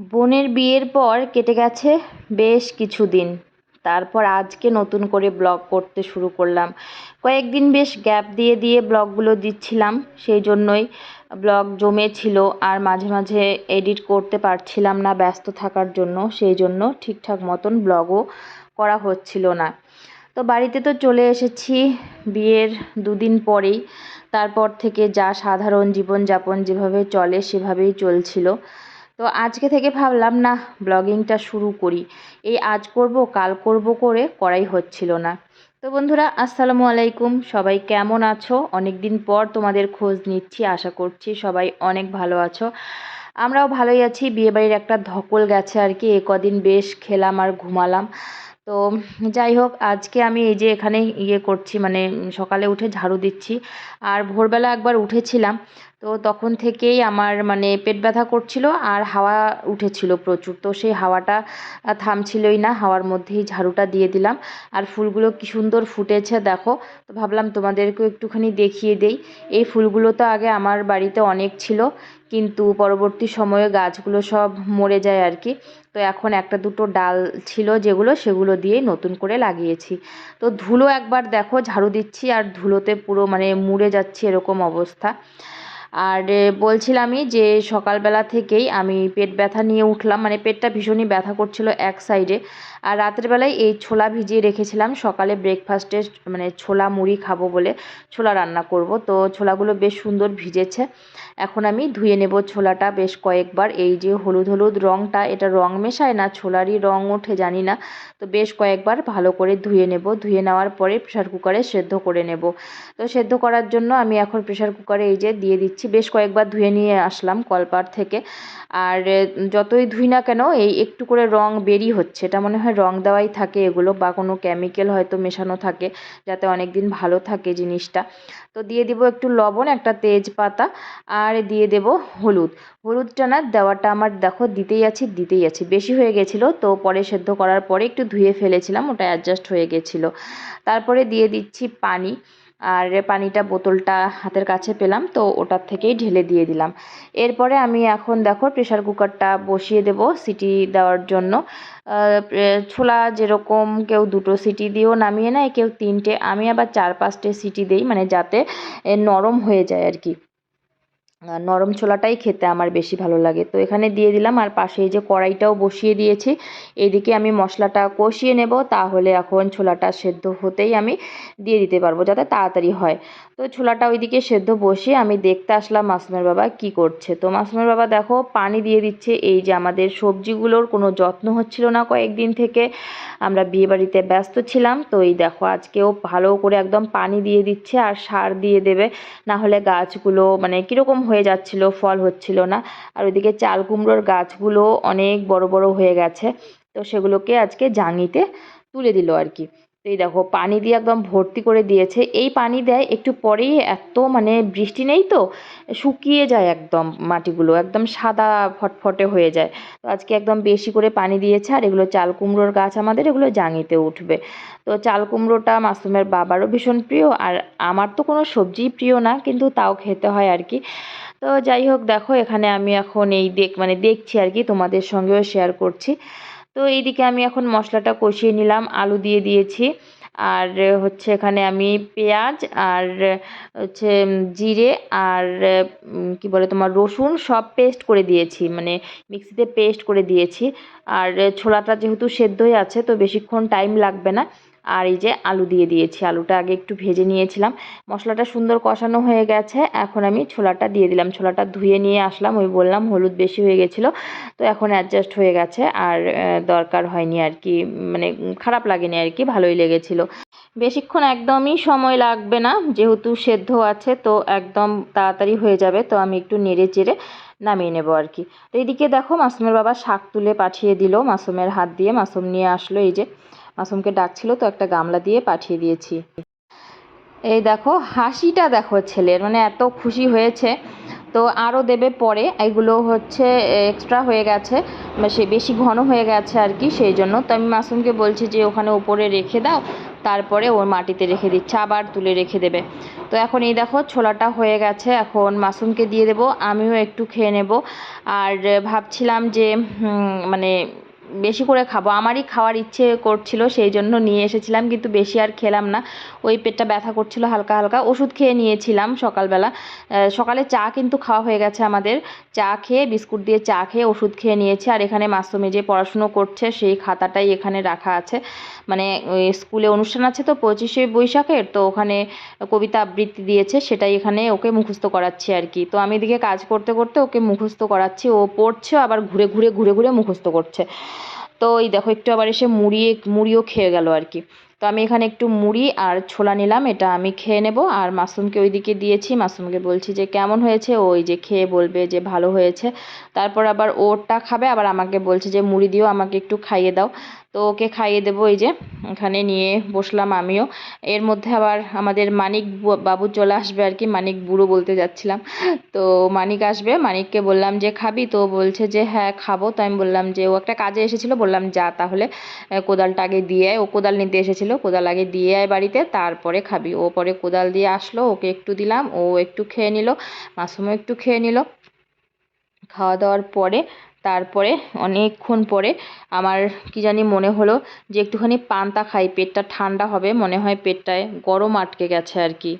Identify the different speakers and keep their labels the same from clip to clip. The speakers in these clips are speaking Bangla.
Speaker 1: বোনের বিয়ের পর কেটে গেছে বেশ কিছুদিন। তারপর আজকে নতুন করে ব্লগ করতে শুরু করলাম। কয়েকদিন বেশ গ্যাপ দিয়ে দিয়ে ব্লগগুলো দিচ্ছিলাম, সেই জন্যই ব্লগ জমেছিল আর মাঝে মাঝে এডিট করতে পারছিলাম না ব্যস্ত থাকার জন্য, সেই জন্য ঠিকঠাক মতন ব্লগও করা হচ্ছিল না। তো বাড়িতে তো চলে এসেছি বিয়ের দুদিন পরেই। তারপর থেকে যা সাধারণ জীবনযাপন যেভাবে চলে সেভাবেই চলছিল। তো আজকে থেকে ভাবলাম, না, ব্লগিংটা শুরু করি। এই আজ করব, কাল করব করে করাই হচ্ছিল না। তো বন্ধুরা, আসসালামু আলাইকুম। সবাই কেমন আছো? অনেক দিন পর তোমাদের খোঁজ নিচ্ছি, আশা করছি সবাই অনেক ভালো আছো। আমরাও ভালোই আছি। বিয়েবাড়ির একটা ধকল গেছে আর কি। এ কদিন বেশ খেলাম আর ঘুমালাম। তো যাই হোক আজকে আমি এই যে এখানে ইয়ে করছি মানে সকালে উঠে ঝাড়ু দিচ্ছি। আর ভোরবেলা একবার উঠেছিলাম, তো তখন থেকেই আমার মানে পেট ব্যথা করছিল আর হাওয়া উঠেছিল প্রচুর। তো সেই হাওয়াটা থামছিলই না, হাওয়ার মধ্যেই ঝাড়ুটা দিয়ে দিলাম। আর ফুলগুলো কি সুন্দর ফুটেছে, দেখো। তো ভাবলাম তোমাদেরকেও একটুখানি দেখিয়ে দেই। এই ফুলগুলো তো আগে আমার বাড়িতে অনেক ছিল। কিন্তু পরবর্তী সময়ে গাছগুলো সব মরে যায় আর কি। তো এখন একটা দুটো ডাল ছিল যেগুলো, সেগুলো দিয়ে নতুন করে লাগিয়েছি। তো ধুলো একবার দেখো, ঝাড়ু দিচ্ছি আর ধুলোতে পুরো মানে মুড়ে যাচ্ছে এরকম অবস্থা। আর বলছিলামই যে সকালবেলা থেকেই আমি পেট ব্যথা নিয়ে উঠলাম মানে পেটটা ভীষণই ব্যথা করছিল এক সাইডে। আর রাতের বেলায় এই ছোলা ভিজিয়ে রেখেছিলাম, সকালে ব্রেকফাস্টে মানে ছোলা মুড়ি খাব বলে ছোলা রান্না করব। তো ছোলাগুলো বেশ সুন্দর ভিজেছে। এখন আমি ধুয়ে নেব ছোলাটা বেশ কয়েকবার। এই যে হলুদ হলুদ রঙটা এটা রং মেশায় না, ছোলারই রং ওঠে, জানি না। তো বেশ কয়েকবার ভালো করে ধুয়ে নেব। ধুয়ে নেওয়ার পরে প্রেশার কুকারে সেদ্ধ করে নেব। তো সেদ্ধ করার জন্য আমি এখন প্রেশার কুকারে এই যে দিয়ে দিচ্ছি। বেশ কয়েকবার ধুয়ে নিয়ে আসলাম কলপার থেকে। আর যতই ধুই না কেন, এই একটু করে রং বেরি হচ্ছে। এটা মনে হয় রং দেওয়াই থাকে এগুলো বা কোনো কেমিক্যাল হয়তো মেশানো থাকে যাতে অনেক দিন ভালো থাকে জিনিসটা। তো দিয়ে দিব একটু লবণ, একটা তেজপাতা আর দিয়ে দেব হলুদ। হলুদটা না দেওয়াটা আমার দেখো দিতেই আছি দিতেই আছি। বেশি হয়ে গেছিল তো পরে সেদ্ধ করার পরে একটু ধুয়ে ফেলেছিলাম, ওটা অ্যাডজাস্ট হয়ে গেছিল। তারপরে দিয়ে দিচ্ছি পানি। আর পানিটা বোতলটা হাতের কাছে পেলাম, তো ওটার থেকেই ঢেলে দিয়ে দিলাম। এরপরে আমি এখন দেখো প্রেশার কুকারটা বসিয়ে দেব সিটি দেওয়ার জন্য। ছোলা যেরকম কেউ দুটো সিটি দিয়েও নামিয়ে নেয়, কেউ তিনটে। আমি আবার চার পাঁচটে সিটি দিই মানে যাতে নরম হয়ে যায় আর কি। নরম ছোলাটাই খেতে আমার বেশি ভালো লাগে। তো এখানে দিয়ে দিলাম আর পাশে যে কড়াইটাও বসিয়ে দিয়েছি, এদিকে আমি মশলাটা কষিয়ে নেব, তাহলে এখন ছোলাটা সেদ্ধ হতেই আমি দিয়ে দিতে পারব যাতে তাড়াতাড়ি হয়। তো ছোলাটা ওইদিকে সেদ্ধ বসিয়ে আমি দেখতে আসলাম মাসুমের বাবা কি করছে। তো মাসুমের বাবা দেখো পানি দিয়ে দিচ্ছে, এই যে আমাদের সবজিগুলোর কোনো যত্ন হচ্ছিল না কয়েকদিন থেকে। আমরা বিয়েবাড়িতে ব্যস্ত ছিলাম, তো এই দেখো আজকেও ভালো করে একদম পানি দিয়ে দিচ্ছে আর সার দিয়ে দেবে না হলে গাছগুলো মানে কীরকম হয়ে যাচ্ছিল, ফল হচ্ছিল না। আর ওইদিকে চাল কুমড়োর গাছগুলো অনেক বড় বড় হয়ে গেছে। তো সেগুলোকে আজকে জাঙিতে তুলে দিল আর কি। এই দেখো, পানি দিয়ে একদম ভর্তি করে দিয়েছে। এই পানি দেয় একটু পরেই এত মানে বৃষ্টি নেই তো, শুকিয়ে যায় একদম মাটিগুলো, একদম সাদা ফটফটে হয়ে যায়। তো আজকে একদম বেশি করে পানি দিয়েছে, আর এগুলো চাল কুমড়োর গাছ আমাদের, এগুলো জাঙিতে উঠবে। তো চাল কুমড়োটা মাসুমের বাবারও ভীষণ প্রিয়, আর আমার তো কোনো সবজিই প্রিয় না, কিন্তু তাও খেতে হয় আর কি। তো যাই হোক, দেখো, এখানে আমি এখন এই দেখ মানে দেখছি আর কি, তোমাদের সঙ্গেও শেয়ার করছি। তো এইদিকে আমি এখন মশলাটা কষিয়ে নিলাম, আলু দিয়ে দিয়েছি। আর হচ্ছে এখানে আমি পেঁয়াজ আর হচ্ছে জিরে আর কি বলে তোমার রসুন সব পেস্ট করে দিয়েছি মানে মিক্সিতে পেস্ট করে দিয়েছি। আর ছোলাটা যেহেতু সেদ্ধই আছে, তো বেশিক্ষণ টাইম লাগবে না। আর এই যে আলু দিয়ে দিয়েছি। আলুটা আগে একটু ভেজে নিয়েছিলাম। মশলাটা সুন্দর কষানো হয়ে গেছে। এখন আমি ছোলাটা দিয়ে দিলাম। ছোলাটা ধুয়ে নিয়ে আসলাম। ওই বললাম হলুদ বেশি হয়ে গেছিল। তো এখন অ্যাডজাস্ট হয়ে গেছে। আর দরকার হয়নি আর কি। মানে খারাপ লাগেনি আর কি। ভালোই লেগেছিলো। বেশিক্ষণ একদমই সময় লাগবে না। যেহেতু সেদ্ধ আছে, তো একদম তাড়াতাড়ি হয়ে যাবে। তো আমি একটু নেড়ে চেড়ে নামিয়ে নেব আর কি। তো এইদিকে দেখো মাসুমের বাবা শাক তুলে পাঠিয়ে দিল। মাসুমের হাত দিয়ে মাসুম নিয়ে আসলো। এই যে মাসুমকে ডাকছিল, তো একটা গামলা দিয়ে পাঠিয়ে দিয়েছি। এই দেখো, হাসিটা দেখো ছেলের মানে এত খুশি হয়েছে। তো আরও দেবে পরে, এগুলো হচ্ছে এক্সট্রা হয়ে গেছে, সে বেশি ঘন হয়ে গেছে আর কি, সেই জন্য। তো আমি মাসুমকে বলছি যে, ওখানে ওপরে রেখে দাও, তারপরে ওর মাটিতে রেখে দিচ্ছে, আবার তুলে রেখে দেবে। তো এখন এই দেখো, ছোলাটা হয়ে গেছে, এখন মাসুমকে দিয়ে দেবো, আমিও একটু খেয়ে নেব। আর ভাবছিলাম যে মানে বেশি করে খাব। আমারই খাওয়ার ইচ্ছে করছিল সেই জন্য নিয়ে এসেছিলাম, কিন্তু বেশি আর খেলাম না। ওই পেটটা ব্যথা করছিল হালকা হালকা। ওষুধ খেয়ে নিয়েছিলাম সকালবেলা। সকালে চা কিন্তু খাওয়া হয়ে গেছে আমাদের। চা খেয়ে, বিস্কুট দিয়ে চা খেয়ে ওষুধ খেয়ে নিয়েছি। আর এখানে মাসুমি যে পড়াশুনো করছে, সেই খাতাটাই এখানে রাখা আছে। মানে স্কুলে অনুষ্ঠান আছে তো পঁচিশে বৈশাখের, তো ওখানে কবিতা আবৃত্তি দিয়েছে, সেটাই এখানে ওকে মুখস্থ করাচ্ছি আর কি। তো আমি এদিকে কাজ করতে করতে ওকে মুখস্থ করাচ্ছি, ও পড়ছে, আবার ঘুরে ঘুরে ঘুরে ঘুরে মুখস্থ করছে। তো এই দেখো, একটু আবার এসে মুড়িয়ে, মুড়িও খেয়ে গেল আর কি। তো আমি এখানে একটু মুড়ি আর ছোলা নিলাম, এটা আমি খেয়ে নেব। আর মাসুমকে ওইদিকে দিয়েছি, মাসুমকে বলছি যে, কেমন হয়েছে? ওই যে খেয়ে বলবে যে, ভালো হয়েছে। তারপর আবার ওরটা খাবে, আবার আমাকে বলছে যে, মুড়ি দিও, আমাকে একটু খাইয়ে দাও। তো ওকে খাইয়ে দেবো এই যে, এখানে নিয়ে বসলাম আমিও। এর মধ্যে আবার আমাদের মানিক বাবু চলে আসবে আর কি, মানিক বুড়ো বলতে যাচ্ছিলাম। তো মানিক আসবে, মানিককে বললাম যে, খাবি? তো বলছে যে হ্যাঁ খাব। তো আমি বললাম যে, ও একটা কাজে এসেছিল। বললাম, যা তাহলে কোদালটা আগে দিয়ে ও কোদাল নিতে এসেছিল। কোদাল আগে দিয়ে আয় বাড়িতে, তারপরে খাবি। ও পরে কোদাল দিয়ে আসলো, ওকে একটু দিলাম, ও একটু খেয়ে নিল, মাসুমও একটু খেয়ে নিল। খাওয়া দাওয়ার পরে, তারপরে, অনেকক্ষণ পরে আমার কি জানি মনে হলো যে একটুখানি পান্তা খাই, পেটটা ঠান্ডা হবে, মনে হয় পেটটায় গরম আটকে গেছে আর কি।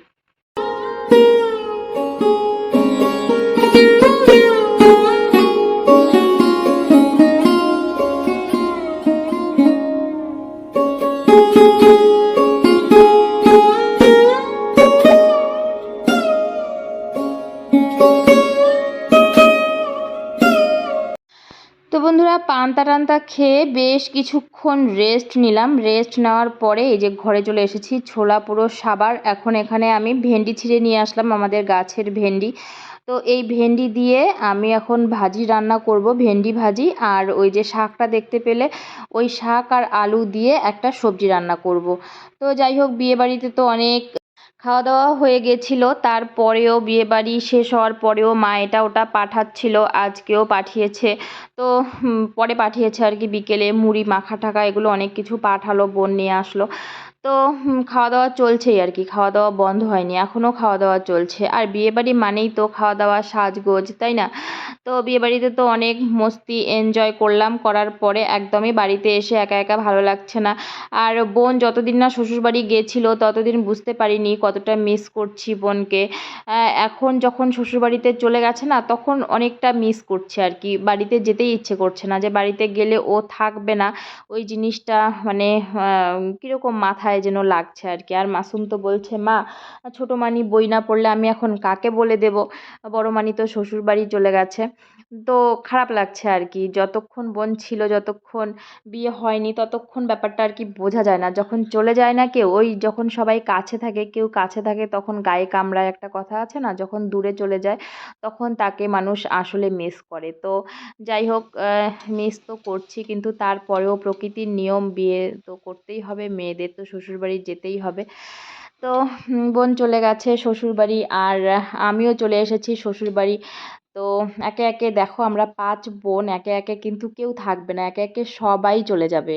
Speaker 1: বন্ধুরা, পান্তা টান্তা খেয়ে বেশ কিছুক্ষণ রেস্ট নিলাম। রেস্ট নেওয়ার পরে এই যে ঘরে চলে এসেছি, ছোলা পুরো সাবার। এখন এখানে আমি ভেন্ডি ছিঁড়ে নিয়ে আসলাম, আমাদের গাছের ভেন্ডি। তো এই ভেন্ডি দিয়ে আমি এখন ভাজি রান্না করব, ভেন্ডি ভাজি। আর ওই যে শাকটা দেখতে পেলে, ওই শাক আর আলু দিয়ে একটা সবজি রান্না করব। তো যাই হোক, বিয়েবাড়িতে তো অনেক খাওয়া দাওয়া হয়ে গেছিল, তারপরেও বিয়েবাড়ি শেষ হওয়ার পরেও মা এটা ওটা পাঠাচ্ছিল, আজকেও পাঠিয়েছে। তো পরে পাঠিয়েছে আর কি বিকেলে, মুড়ি মাখা টাকা এগুলো অনেক কিছু পাঠালো, বোন নিয়ে আসলো। তো খাওয়া দাওয়া চলছেই আর কি খাওয়া দাওয়া বন্ধ হয়নি এখনও খাওয়া দাওয়া চলছে। আর বিয়েবাড়ি মানেই তো খাওয়া দাওয়া সাজগোজ, তাই না? তো বিয়েবাড়িতে তো অনেক মস্তি এনজয় করলাম, করার পরে একদমই বাড়িতে এসে একা একা ভালো লাগছে না। আর বোন যতদিন না শ্বশুরবাড়ি গেছিল, ততদিন বুঝতে পারিনি কতটা মিস করছি বোনকে। এখন যখন শ্বশুরবাড়িতে চলে গেছে না, তখন অনেকটা মিস করছে আর কি বাড়িতে যেতেই ইচ্ছে করছে না যে বাড়িতে গেলে ও থাকবে না। ওই জিনিসটা মানে কীরকম মাথায় যেন লাগছে আর কি। আর মাসুম তো বলছে, মা, ছোটো মানি বই না পড়লে আমি এখন কাকে বলে দেব? বড় মানি তো শ্বশুর বাড়ি চলে গেছে। তো খারাপ লাগছে আর কি যতক্ষণ বোন ছিল, যতক্ষণ বিয়ে হয়নি, ততক্ষণ ব্যাপারটা আর কি বোঝা যায় না। যখন চলে যায় না কেউ, ওই যখন সবাই কাছে থাকে, কেউ কাছে থাকে, তখন গায়ে কামড়ায় একটা কথা আছে না? যখন দূরে চলে যায়, তখন তাকে মানুষ আসলে মিস করে। তো যাই হোক মিস তো করছি, কিন্তু তারপরেও প্রকৃতির নিয়ম, বিয়ে তো করতেই হবে, মেয়েদের তো শ্বশুরবাড়ি যেতেই হবে। তো বোন চলে গেছে, শ্বশুরবাড়ি, আর আমিও চলে এসেছি শ্বশুরবাড়ি। তো একে একে দেখো আমরা পাঁচ বোন, একে একে কিন্তু কেউ থাকবে না, একে একে সবাই চলে যাবে।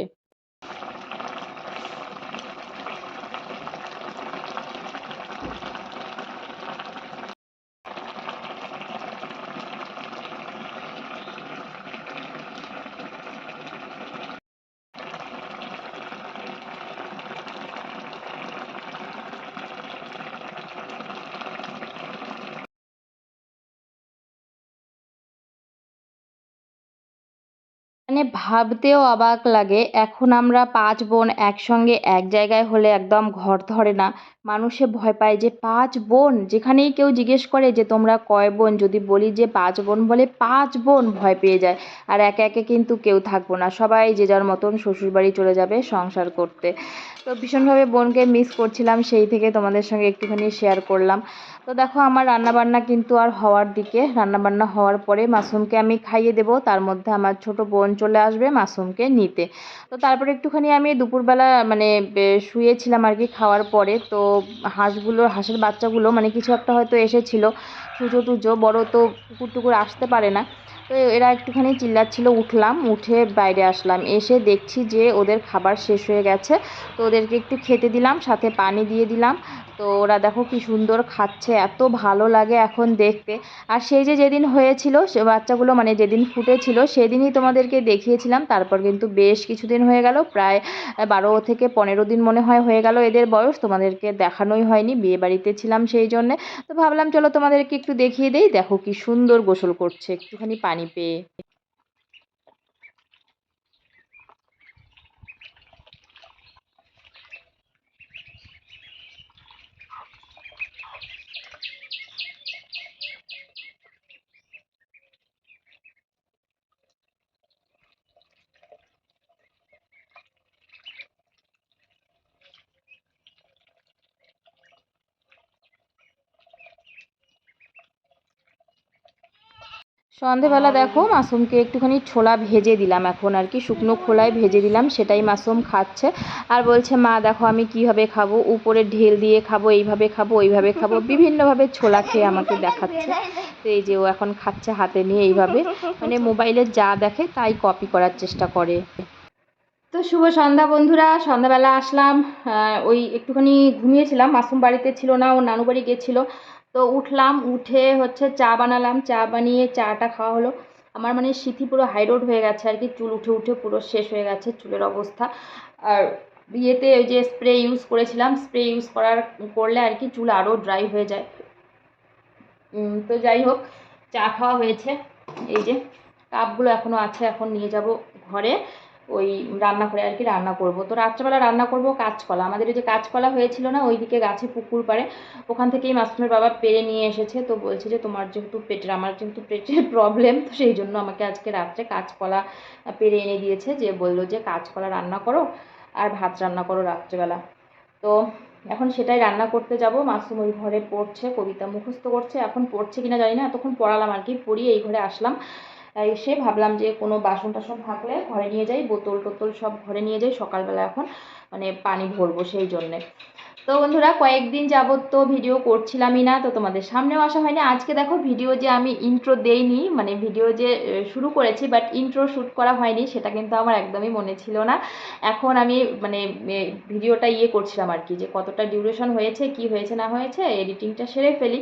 Speaker 1: মানে ভাবতেও অবাক লাগে, এখন আমরা পাঁচ বোন একসঙ্গে এক জায়গায় হলে একদম ঘর ধরে না। মানুষে ভয় পায় যে পাঁচ বোন? যেখানেই কেউ জিজ্ঞেস করে যে তোমরা কয় বোন? যদি বলি যে পাঁচ বোন বলে পাঁচ বোন ভয় পেয়ে যায়। আর একে একে কিন্তু কেউ থাকব না। সবাই যে যার মতন শ্বশুরবাড়ি চলে যাবে সংসার করতে। তো ভীষণভাবে বোনকে মিস করছিলাম, সেই থেকে তোমাদের সঙ্গে একটুখানি শেয়ার করলাম। তো দেখো, আমার রান্নাবান্না কিন্তু আর হওয়ার দিকে। রান্নাবান্না হওয়ার পরে মাসুমকে আমি খাইয়ে দেব। তার মধ্যে আমার ছোট বোন চলে আসবে মাসুমকে নিতে। তো তারপরে একটুখানি আমি দুপুরবেলা মানে শুয়েছিলাম আর কি খাওয়ার পরে। তো হাঁসগুলো, হাঁসের বাচ্চাগুলো মানে কিছু একটা হয়তো এসেছিল। সূচো টুজো, বড় তো কুকুর টুকুর আসতে পারে না। তো এরা একটুখানি চিল্লাচ্ছিল, উঠলাম, উঠে বাইরে আসলাম। এসে দেখছি যে ওদের খাবার শেষ হয়ে গেছে। তো ওদেরকে একটু খেতে দিলাম, সাথে পানি দিয়ে দিলাম। তো ওরা দেখো কি সুন্দর খাচ্ছে, এত ভালো লাগে এখন দেখতে। আর সেই যে যেদিন হয়েছিল, সে বাচ্চাগুলো মানে যেদিন ফুটেছিল, সেদিনই তোমাদেরকে দেখিয়েছিলাম। তারপর কিন্তু বেশ কিছুদিন হয়ে গেল, প্রায় বারো থেকে পনেরো দিন মনে হয় হয়ে গেল এদের বয়স। তোমাদেরকে দেখানোই হয়নি, বিয়ে বাড়িতে ছিলাম সেই জন্যে। তো ভাবলাম, চলো তোমাদেরকে একটু দেখিয়ে দেই, দেখো কি সুন্দর গোসল করছে, একটুখানি পানি পেয়ে সন্ধেবেলা দেখো মাসুমকে একটুখানি ছোলা ভেজে দিলাম এখন আর কি, শুকনো খোলায় ভেজে দিলাম, সেটাই মাসুম খাচ্ছে। আর বলছে, মা, দেখো আমি কীভাবে খাব, উপরে ঢেল দিয়ে খাব, এইভাবে খাব, ওইভাবে খাব, বিভিন্নভাবে ছোলা খেয়ে আমাকে দেখাচ্ছে। তো এই যে ও এখন খাচ্ছে হাতে নিয়ে এইভাবে মানে মোবাইলে যা দেখে তাই কপি করার চেষ্টা করে। তো শুভ সন্ধ্যা বন্ধুরা, সন্ধ্যাবেলা আসলাম। ওই একটুখানি ঘুমিয়েছিলাম, মাসুম বাড়িতে ছিল না ও নানু বাড়ি গেছিল। তো উঠলাম, উঠে হচ্ছে চা বানালাম, চা বানিয়ে চাটা খাওয়া হলো। আমার মানে সিথি পুরো হাইরোড হয়ে গেছে আর কি, চুল উঠে উঠে পুরো শেষ হয়ে গেছে চুলের অবস্থা। আর বিয়েতে ওই যে স্প্রে ইউজ করেছিলাম স্প্রে ইউজ করার, করলে আর কি চুল আরও ড্রাই হয়ে যায়। তো যাই হোক, চা খাওয়া হয়েছে। এই যে কাপগুলো এখনও আছে, এখন নিয়ে যাব ঘরে। ওই রান্না করে আর কি রান্না করব। তো রাত্রেবেলা রান্না করব কাঁচকলা। আমাদের ওই যে কাঁচকলা হয়েছিল না ওইদিকে গাছে পুকুর পাড়ে, ওখান থেকেই মাসুমের বাবা পেরে নিয়ে এসেছে। তো বলছে যে, তোমার যেহেতু পেটের, আমার যেহেতু পেটের প্রবলেম তো সেই জন্য আমাকে আজকে রাত্রে কাঁচকলা পেরে এনে দিয়েছে। যে বলল যে, কাঁচকলা রান্না করো আর ভাত রান্না করো রাত্রেবেলা। তো এখন সেটাই রান্না করতে যাব। মাসুম ওই ঘরে পড়ছে, কবিতা মুখস্থ করছে। এখন পড়ছে কিনা জানি না, এতক্ষণ পড়ালাম আর কি পড়িয়ে এই ঘরে আসলাম। এসে ভাবলাম যে কোনো বাসন টাসন থাকলে ঘরে নিয়ে যাই বোতল টোতল সব ঘরে নিয়ে যাই, সকালবেলা এখন মানে পানি ভরবো সেই জন্যে। তো বন্ধুরা, কয়েকদিন যাবত তো ভিডিও করছিলামই না, তো তোমাদের সামনেও আসা হয়নি। আজকে দেখো, ভিডিও যে আমি ইন্ট্রো দেইনি মানে ভিডিও যে শুরু করেছি বাট ইন্ট্রো শ্যুট করা হয়নি, সেটা কিন্তু আমার একদমই মনে ছিল না। এখন আমি মানে ভিডিওটা ইয়ে করছিলাম আর কি, যে কতটা ডিউরেশন হয়েছে, কি হয়েছে, না হয়েছে এডিটিংটা সেরে ফেলি।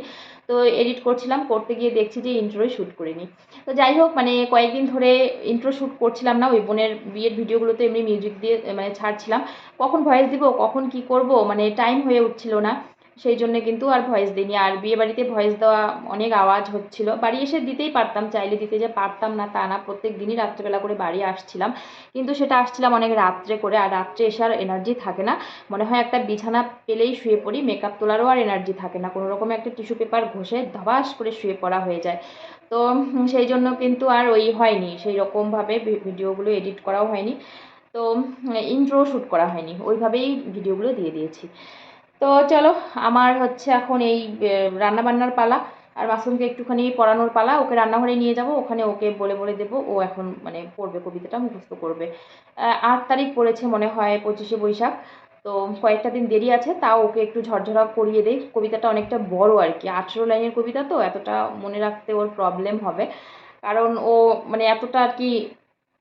Speaker 1: তো এডিট করছিলাম, করতে গিয়ে দেখছি যে ইন্ট্রোই শ্যুট করিনি। তো যাই হোক মানে কয়েকদিন ধরে ইন্ট্রো শ্যুট করছিলাম না, ওই বোনের বিয়ের ভিডিওগুলোতে এমনি মিউজিক দিয়ে মানে ছাড়ছিলাম। কখন ভয়েস দিব, কখন কি করব মানে টাইম হয়ে উঠছিল না। সেই জন্য কিন্তু আর ভয়েস দিইনি। আর বিয়ে বাড়িতে ভয়েস দেওয়া অনেক আওয়াজ হচ্ছিল। বাড়ি এসে দিতেই পারতাম, চাইলে দিতে যে পারতাম না তা না। প্রত্যেক দিনই রাত্রেবেলা করে বাড়ি আসছিলাম। কিন্তু সেটা আসছিলাম অনেক রাত্রে করে। আর রাত্রে এসে আর এনার্জি থাকে না। মনে হয় একটা বিছানা পেলেই শুয়ে পড়ি। মেকআপ তোলারও আর এনার্জি থাকে না। কোনো রকম একটা টিস্যু পেপার ঘষে ধবাস করে শুয়ে পড়া হয়ে যায়। তো সেই জন্য কিন্তু আর ওই হয়নি। সেই রকমভাবে ভিডিওগুলো এডিট করাও হয়নি। তো ইন্ট্রো শ্যুট করা হয়নি। ওইভাবেই ভিডিওগুলো দিয়ে দিয়েছি। তো চলো, আমার হচ্ছে এখন এই রান্না বান্নার পালা। আর মাসুমকে একটুখানি পড়ানোর পালা। ওকে রান্নাঘরে নিয়ে যাব। ওখানে ওকে বলে বলে দেবো। ও এখন মানে পড়বে, কবিতাটা মুখস্থ করবে। আট তারিখ পড়েছে মনে হয় পঁচিশে বৈশাখ। তো কয়েকটা দিন দেরি আছে। তাও ওকে একটু ঝরঝরা করিয়ে দেই। কবিতাটা অনেকটা বড় আর কি। আঠেরো লাইনের কবিতা তো। এতটা মনে রাখতে ওর প্রবলেম হবে। কারণ ও মানে এতটা আর কি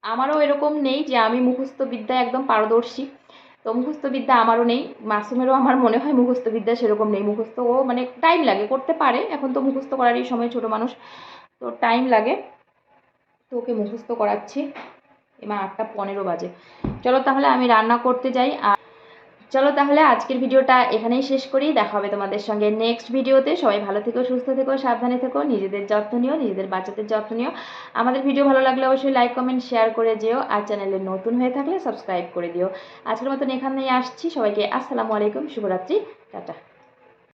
Speaker 1: আমারও এরকম নেই যে আমি মুখস্ত বিদ্যায় একদম পারদর্শী। তো মুখস্থ বিদ্যা আমারও নেই, মাসুমেরও আমার মনে হয় মুখস্থ বিদ্যা সেরকম নেই। মুখস্থ ও মানে টাইম লাগে, করতে পারে। এখন তো মুখস্থ করারই সময় ছোট মানুষ, তো টাইম লাগে। তো ওকে মুখস্থ করাচ্ছি। এবার আটটা পনেরো বাজে। চলো তাহলে আমি রান্না করতে যাই, আর চলো তাহলে আজকের ভিডিওটা এখানেই শেষ করি। দেখা হবে তোমাদের সঙ্গে নেক্সট ভিডিওতে। সবাই ভালো থেকো, সুস্থ থেকো, সাবধানে থেকো, নিজেদের যত্ন নিও, নিজেদের বাচ্চাদের যত্ন নিও। আমাদের ভিডিও ভালো লাগলে অবশ্যই লাইক কমেন্ট শেয়ার করে যেও। আর চ্যানেলে নতুন হয়ে থাকলে সাবস্ক্রাইব করে দিও। আজকের মতন এখানেই আসছি। সবাইকে আসসালামু আলাইকুম, শুভরাত্রি, টাটা।